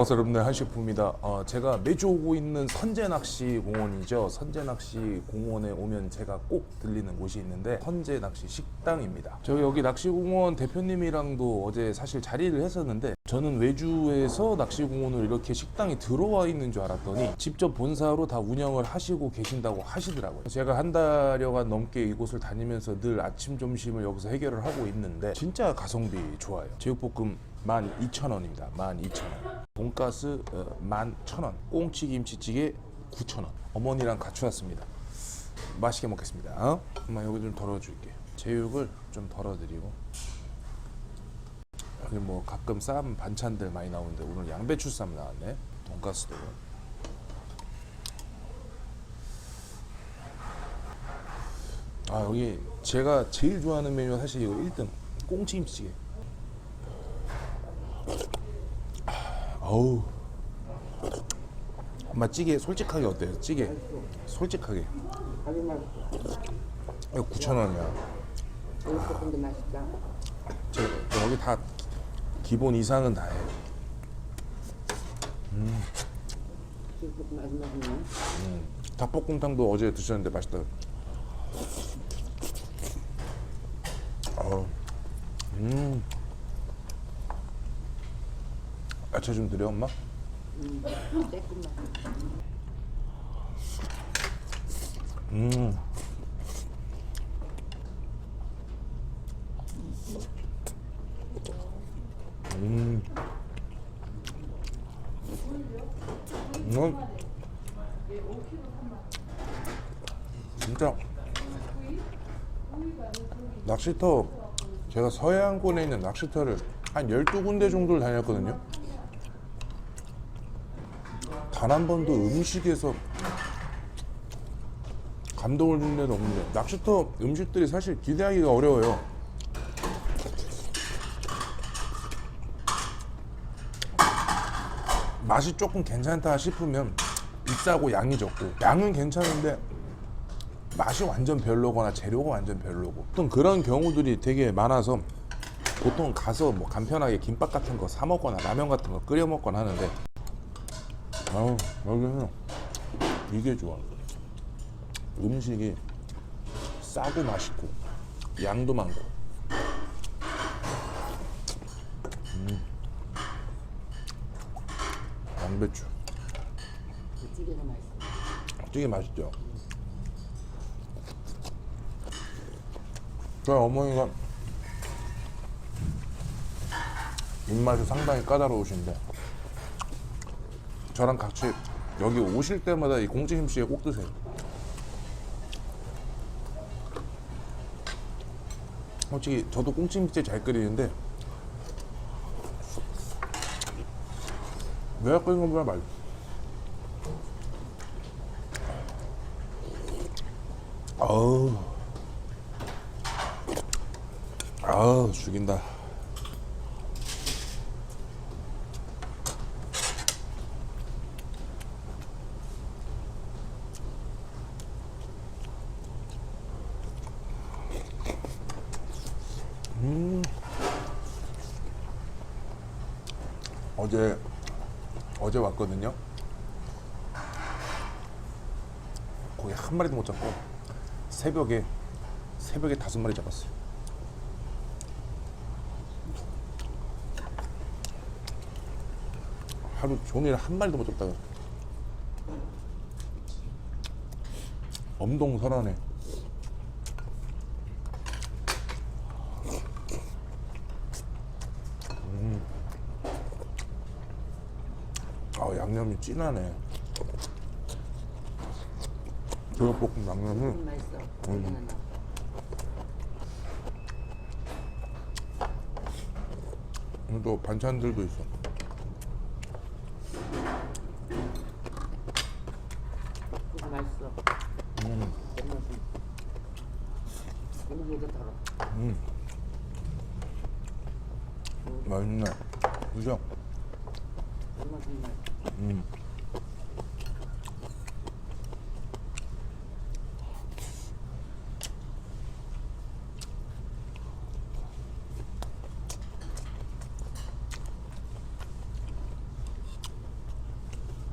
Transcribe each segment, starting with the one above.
어서럽네 한식품이다. 어, 제가 매주 오고 있는 선제낚시 공원이죠. 선제낚시 공원에 오면 제가 꼭 들리는 곳이 있는데 선제낚시 식당입니다. 저 여기 낚시공원 대표님이랑도 어제 사실 자리를 했었는데 저는 외주에서 낚시공원으로 이렇게 식당이 들어와 있는 줄 알았더니 직접 본사로 다 운영을 하시고 계신다고 하시더라고요. 제가 한 달여간 넘게 이곳을 다니면서 늘 아침 점심을 여기서 해결을 하고 있는데 진짜 가성비 좋아요. 제육볶음 12,000원입니다. 12,000원. 돈가스 어, 11,000원. 꽁치 김치찌개 9,000원. 어머니랑 같이 왔습니다. 맛있게 먹겠습니다. 어? 엄마 여기 좀 덜어줄게. 제육을 좀 덜어드리고 여기 뭐 가끔 쌈 반찬들 많이 나오는데 오늘 양배추 쌈 나왔네. 돈가스도. 아 여기 제가 제일 좋아하는 메뉴가 사실 이거 1등 꽁치 김치찌개. 어우. 엄마 찌개 솔직하게 어때요? 찌개 솔직하게 아주 맛있어. 이거 9천 원이야. 저 여기 다 기본 이상은 다 해. 지금 아주 맛있네. 닭볶음탕도 어제 드셨는데 맛있다. 어, 음. 야채 좀 드려 엄마. 음. 음. 이건 진짜 낚시터 제가 서해안권에 있는 낚시터를 한 12군데 정도를 다녔거든요. 단 한 번도 음식에서 감동을 준 데는 없는데 낚시터 음식들이 사실 기대하기가 어려워요. 맛이 조금 괜찮다 싶으면 비싸고 양이 적고 양은 괜찮은데 맛이 완전 별로거나 재료가 완전 별로고 보통 그런 경우들이 되게 많아서 보통 가서 뭐 간편하게 김밥 같은 거 사 먹거나 라면 같은 거 끓여 먹거나 하는데 아우 여기는 이게 좋아 음식이 싸고 맛있고 양도 많고. 음. 양배추. 그 찌개가 맛있어. 되게 맛있죠? 저희 어머니가 입맛이 상당히 까다로우신데 저랑 같이 여기 오실 때마다 이 공지 김치에 꼭 드세요. 솔직히 저도 꽁치김치 잘 끓이는데 내가 끓이는 것보다 맛있어 어우. 아우 죽인다 어제 어제 왔거든요 거의 한 마리도 못 잡고 새벽에 새벽에 다섯 마리 잡았어요. 하루 종일 한 마리도 못 잡다가 엄동설하네. 음. 아 양념이 진하네. 제육볶음 양념이 음, 맛있어. 음. 또 반찬들도 있어. 그거 맛있어. 음. 이거 덜어. 맛있네. 그죠? 정말 정말. 음.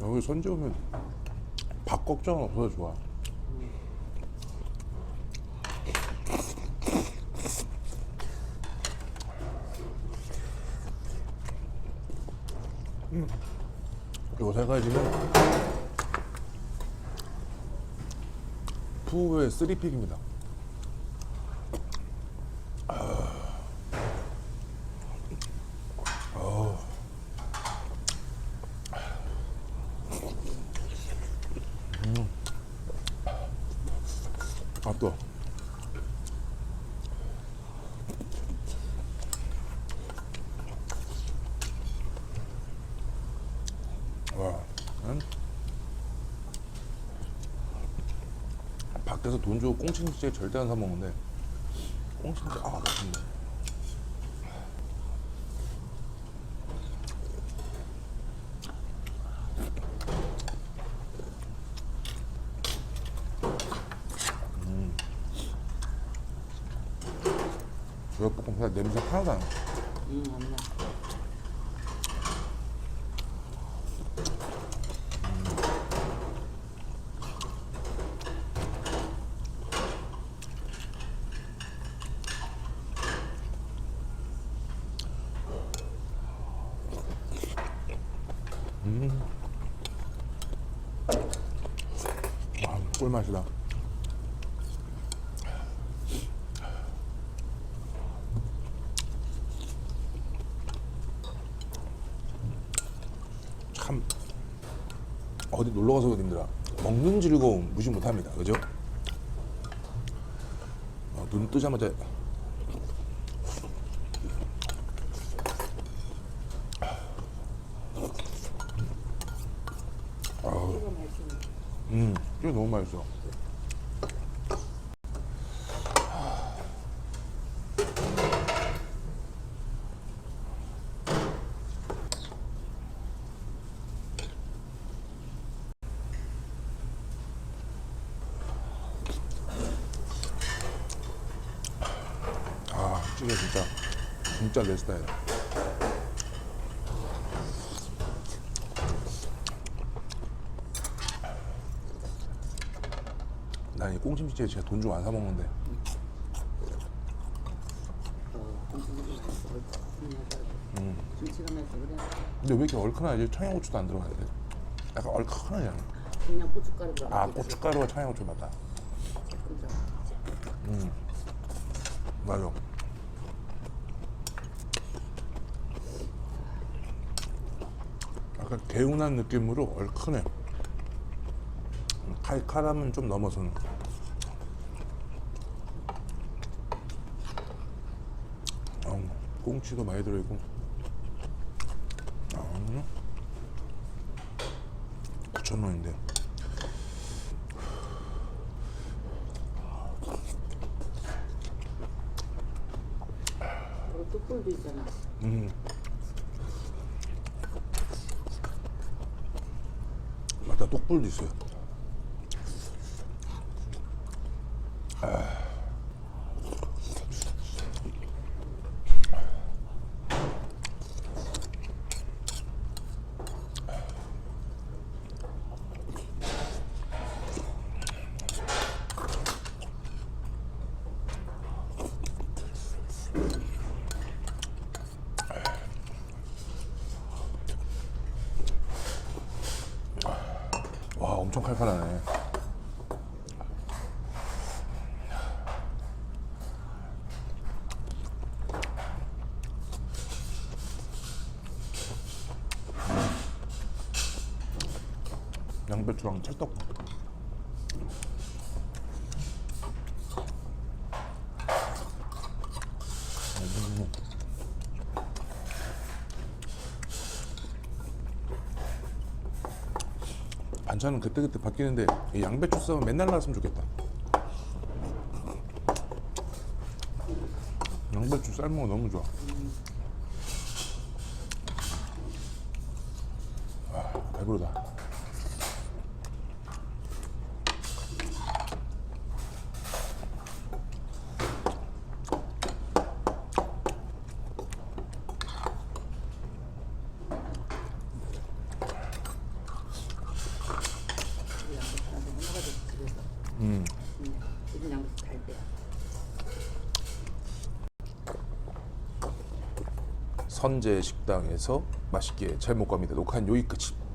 여기 선제 오면 밥 걱정 없어서 좋아. 음. 요세 가지는 푸우의 쓰리픽입니다. 아 또. 와, 응? 밖에서 돈 주고 꽁치김치 절대 안 사 먹는데 꽁치김치 아 맛있네. 제육볶음 냄새 하나도 안 나. 응, 없네. 아, 꿀맛이다. 참 어디 놀러 가서 님들아 먹는 즐거움 무시 못합니다. 그죠? 어, 눈 뜨자마자 이거 맛있네. 음, 이게 너무 맛있어. 아, 찌개 진짜 진짜 내 스타일이야. 난이 꽁치찌개 진짜 돈 주고 안 사 먹는데 어, 김치가 맛있어. 음. 그래. 근데 왜 이렇게 얼큰하지? 청양고추도 안 들어가는데 약간 얼큰하잖아 그냥 고춧가루 들어. 아 고춧가루와 청양고추 맞다 그죠? 맞아 약간 개운한 느낌으로 얼큰해 칼칼함은 좀 넘어서는 어, 꽁치도 많이 들어있고 어, 9,000원인데 그리고 뚝불도 있잖아. 음. 맞다 똑불도 있어요. 와 엄청 칼칼하네. 양배추랑 찰떡. 음. 반찬은 그때그때 바뀌는데 이 양배추 쌈은 맨날 나왔으면 좋겠다. 양배추 삶은 거 너무 좋아. 아, 배부르다. 잘 돼. 선제 식당에서 맛있게 잘 먹고 갑니다. 녹화는 여기까지. 뿅.